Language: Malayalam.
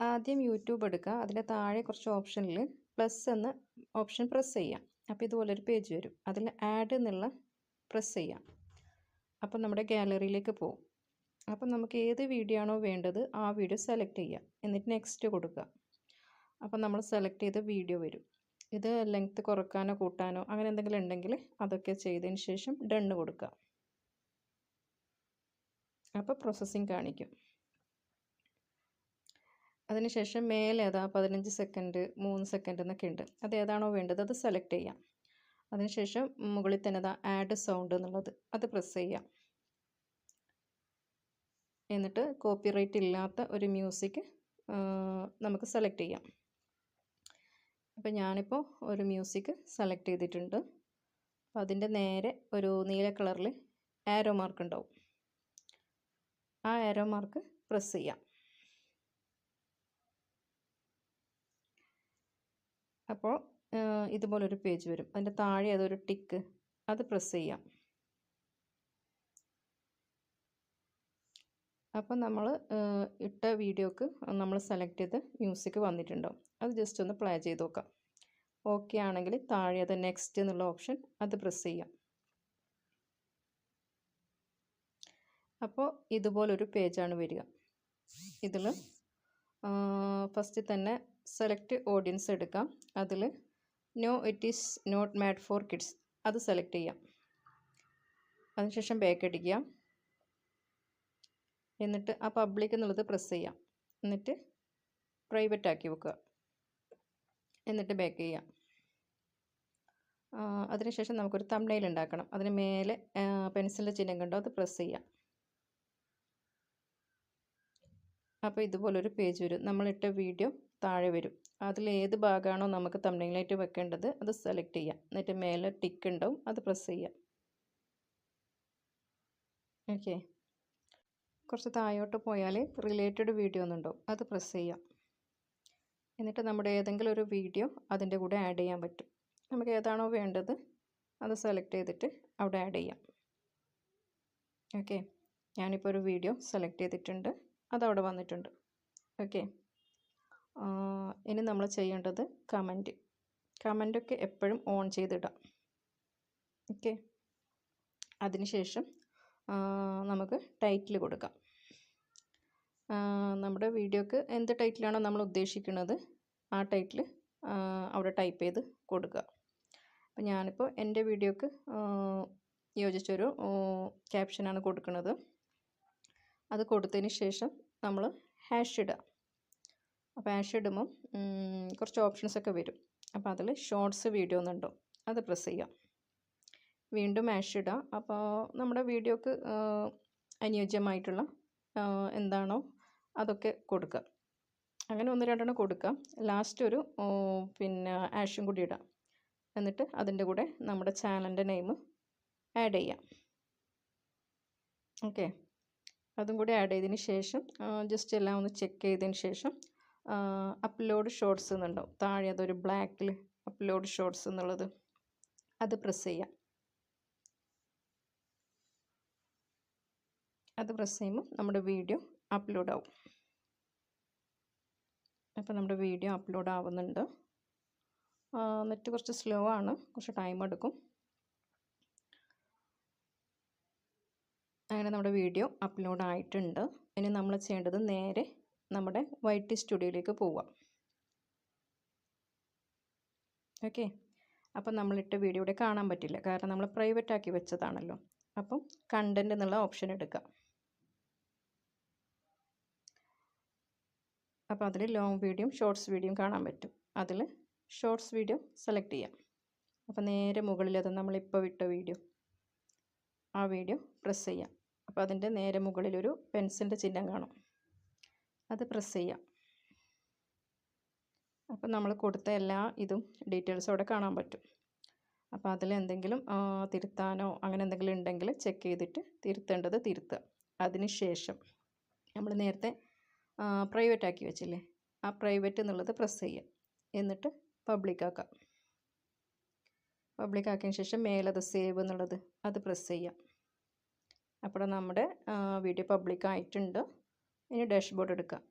ആദ്യം യൂട്യൂബ് എടുക്കുക. അതിന്റെ താഴെ കുറച്ച് ഓപ്ഷനിൽ പ്ലസ് എന്ന ഓപ്ഷൻ പ്രസ് ചെയ്യാം. അപ്പോൾ ഇതുപോലൊരു പേജ് വരും. അതിൽ ആഡ് എന്നുള്ള പ്രസ് ചെയ്യാം. അപ്പം നമ്മുടെ ഗാലറിയിലേക്ക് പോകും. അപ്പം നമുക്ക് ഏത് വീഡിയോ ആണോ വേണ്ടത് ആ വീഡിയോ സെലക്ട് ചെയ്യാം. എന്നിട്ട് നെക്സ്റ്റ് കൊടുക്കുക. അപ്പം നമ്മൾ സെലക്ട് ചെയ്ത വീഡിയോ വരും. ഇത് ലെങ്ത്ത് കുറക്കാനോ കൂട്ടാനോ അങ്ങനെ എന്തെങ്കിലും ഉണ്ടെങ്കിൽ അതൊക്കെ ചെയ്തതിന് ശേഷം ഡണ്ണ് കൊടുക്കുക. അപ്പോൾ പ്രോസസ്സിങ് കാണിക്കും. അതിനുശേഷം മേലെ അതാ പതിനഞ്ച് സെക്കൻഡ് മൂന്ന് സെക്കൻഡ് എന്നൊക്കെ ഉണ്ട്. അത് ഏതാണോ വേണ്ടത് അത് സെലക്ട് ചെയ്യാം. അതിനുശേഷം മുകളിൽ തന്നെ അതാ ആഡ് സൗണ്ട് എന്നുള്ളത് അത് പ്രസ് ചെയ്യാം. എന്നിട്ട് കോപ്പിറൈറ്റ് ഇല്ലാത്ത ഒരു മ്യൂസിക് നമുക്ക് സെലക്ട് ചെയ്യാം. അപ്പോൾ ഞാനിപ്പോൾ ഒരു മ്യൂസിക് സെലക്ട് ചെയ്തിട്ടുണ്ട്. അപ്പോൾ അതിന്റെ നേരെ ഒരു നീല കളറിൽ ആരോ മാർക്ക് ഉണ്ടാവും. ആ ആരോ മാർക്ക് പ്രസ് ചെയ്യാം. അപ്പോൾ ഇതുപോലൊരു പേജ് വരും. അതിന്റെ താഴെ അതൊരു ടിക്ക്. അത് പ്രസ് ചെയ്യാം. അപ്പം നമ്മൾ ഇട്ട വീഡിയോക്ക് നമ്മൾ സെലക്ട് ചെയ്ത് മ്യൂസിക് വന്നിട്ടുണ്ടാവും. അത് ജസ്റ്റ് ഒന്ന് പ്ലേ ചെയ്ത് നോക്കാം. ഓക്കെ ആണെങ്കിൽ താഴെ അത് നെക്സ്റ്റ് എന്നുള്ള ഓപ്ഷൻ അത് പ്രസ് ചെയ്യാം. അപ്പോൾ ഇതുപോലൊരു പേജാണ് വരിക. ഇതിൽ ഫസ്റ്റ് തന്നെ സെലക്ട് ഓഡിയൻസ് എടുക്കാം. അതിൽ no it is not made for kids അത് സെലക്ട് ചെയ്യാം. അതിനുശേഷം ബാക്ക് അടിക്കുക. എന്നിട്ട് ആ പബ്ലിക് എന്നുള്ളത് പ്രസ് ചെയ്യാം. എന്നിട്ട് പ്രൈവറ്റ് ആക്കി വെക്കുക. എന്നിട്ട് ബാക്ക് ചെയ്യാം. അതിനുശേഷം നമുക്കൊരു തമ്നയിൽ ഉണ്ടാക്കണം. അതിന് മേലെ പെൻസിലിന്റെ ചിഹ്നം കണ്ടോ? അത് പ്രസ് ചെയ്യാം. അപ്പോൾ ഇതുപോലൊരു പേജ് വരും. നമ്മളിട്ട വീഡിയോ താഴെ വരും. അതിൽ ഏത് ഭാഗമാണോ നമുക്ക് തമ്നയിലായിട്ട് വെക്കേണ്ടത് അത് സെലക്ട് ചെയ്യാം. എന്നിട്ട് മേലെ ടിക്ക് ഉണ്ടാവും അത് പ്രസ് ചെയ്യാം. ഓക്കെ കുറച്ച് താഴോട്ട് പോയാൽ റിലേറ്റഡ് വീഡിയോ എന്നുണ്ടാവും അത് പ്രസ് ചെയ്യാം. എന്നിട്ട് നമ്മുടെ ഏതെങ്കിലും ഒരു വീഡിയോ അതിന്റെ കൂടെ ആഡ് ചെയ്യാൻ പറ്റും. നമുക്ക് ഏതാണോ വേണ്ടത് അത് സെലക്ട് ചെയ്തിട്ട് അവിടെ ആഡ് ചെയ്യാം. ഓക്കെ ഞാനിപ്പോൾ ഒരു വീഡിയോ സെലക്ട് ചെയ്തിട്ടുണ്ട്. അതവിടെ വന്നിട്ടുണ്ട്. ഓക്കെ. ഇനി നമ്മൾ ചെയ്യേണ്ടത് കമന്റ്. കമന്റൊക്കെ എപ്പോഴും ഓൺ ചെയ്തിടാം. ഓക്കെ. അതിനുശേഷം നമുക്ക് ടൈറ്റിൽ കൊടുക്കാം. നമ്മുടെ വീഡിയോക്ക് എന്ത് ടൈറ്റിലാണോ നമ്മൾ ഉദ്ദേശിക്കുന്നത് ആ ടൈറ്റിൽ അവിടെ ടൈപ്പ് ചെയ്ത് കൊടുക്കുക. അപ്പം ഞാനിപ്പോൾ എന്റെ വീഡിയോക്ക് യോജിച്ചൊരു ക്യാപ്ഷനാണ് കൊടുക്കുന്നത്. അത് കൊടുത്തതിന് ശേഷം നമ്മൾ ഹാഷ് ഇടുക. അപ്പോൾ ഹാഷ് ഇടുമ്പം കുറച്ച് ഓപ്ഷൻസ് ഒക്കെ വരും. അപ്പോൾ അതിൽ ഷോർട്സ് വീഡിയോ എന്നുണ്ടോ അത് പ്രസ് ചെയ്യാം വീണ്ടും ഹാഷ് ഇടുക. അപ്പോൾ നമ്മുടെ വീഡിയോക്ക് അനുയോജ്യമായിട്ടുള്ള എന്താണോ അതൊക്കെ കൊടുക്കുക. അങ്ങനെ ഒന്ന് രണ്ടെണ്ണം കൊടുക്കുക. ലാസ്റ്റ് ഒരു പിന്നെ ആഷും കൂടി ഇടാം എന്നിട്ട് അതിന്റെ കൂടെ നമ്മുടെ ചാനലിന്റെ നെയിം ആഡ് ചെയ്യാം ഓക്കെ അതും കൂടി ആഡ് ചെയ്തതിന് ശേഷം ജസ്റ്റ് എല്ലാം ഒന്ന് ചെക്ക് ചെയ്തതിന് ശേഷം അപ്ലോഡ് ഷോർട്സ് എന്നുണ്ടാവും. താഴെ അതൊരു ബ്ലാക്കിൽ അപ്ലോഡ് ഷോർട്സ് എന്നുള്ളത്. അത് പ്രസ് ചെയ്യാം. അത് പ്രസ് ചെയ്യുമ്പോൾ നമ്മുടെ വീഡിയോ അപ്ലോഡ് ആവും. അപ്പോൾ നമ്മുടെ വീഡിയോ അപ്ലോഡ് ആവുന്നുണ്ട്. നെറ്റ് കുറച്ച് സ്ലോ ആണ്. കുറച്ച് ടൈം എടുക്കും. അങ്ങനെ നമ്മുടെ വീഡിയോ അപ്ലോഡ് ആയിട്ടുണ്ട് ഇനി നമ്മൾ ചെയ്യേണ്ടത് നേരെ നമ്മുടെ വൈറ്റ് സ്റ്റുഡിയോയിലേക്ക് പോവാം. ഓക്കെ? അപ്പം നമ്മളിട്ട് വീഡിയോ ഇവിടെ കാണാൻ പറ്റില്ല. കാരണം നമ്മൾ പ്രൈവറ്റ് ആക്കി വെച്ചതാണല്ലോ. അപ്പം കണ്ടന്റ് എന്നുള്ള ഓപ്ഷൻ എടുക്കുക അപ്പോൾ അതിൽ ലോങ് വീഡിയോയും ഷോർട്സ് വീഡിയോയും കാണാൻ പറ്റും. അതിൽ ഷോർട്സ് വീഡിയോ സെലക്ട് ചെയ്യാം. അപ്പോൾ നേരെ മുകളിൽ നമ്മളിപ്പോൾ വിട്ട വീഡിയോ. ആ വീഡിയോ പ്രസ് ചെയ്യാം. അപ്പോൾ അതിന്റെ നേരെ മുകളിലൊരു പെൻസിലിന്റെ ചിഹ്നം കാണും. അത് പ്രസ് ചെയ്യാം. അപ്പോൾ നമ്മൾ കൊടുത്ത എല്ലാ ഇതും ഡീറ്റെയിൽസും അവിടെ കാണാൻ പറ്റും. അപ്പോൾ അതിൽ എന്തെങ്കിലും തിരുത്താനോ അങ്ങനെ എന്തെങ്കിലും ഉണ്ടെങ്കിൽ ചെക്ക് ചെയ്തിട്ട് തിരുത്തേണ്ടത് തിരുത്തുക. അതിനുശേഷം നമ്മൾ നേരത്തെ പ്രൈവറ്റ് ആക്കി വെച്ചില്ലേ? ആ പ്രൈവറ്റ് എന്നുള്ളത് പ്രസ് ചെയ്യാം എന്നിട്ട് പബ്ലിക് ആക്കാം. പബ്ലിക് ആക്കിയതിന് ശേഷം മേലത് സേവ് എന്നുള്ളത് അത് പ്രസ് ചെയ്യാം. അപ്പോൾ നമ്മുടെ വീഡിയോ പബ്ലിക് ആയിട്ടുണ്ട് ഇനി ഡാഷ്ബോർഡ് എടുക്കാം.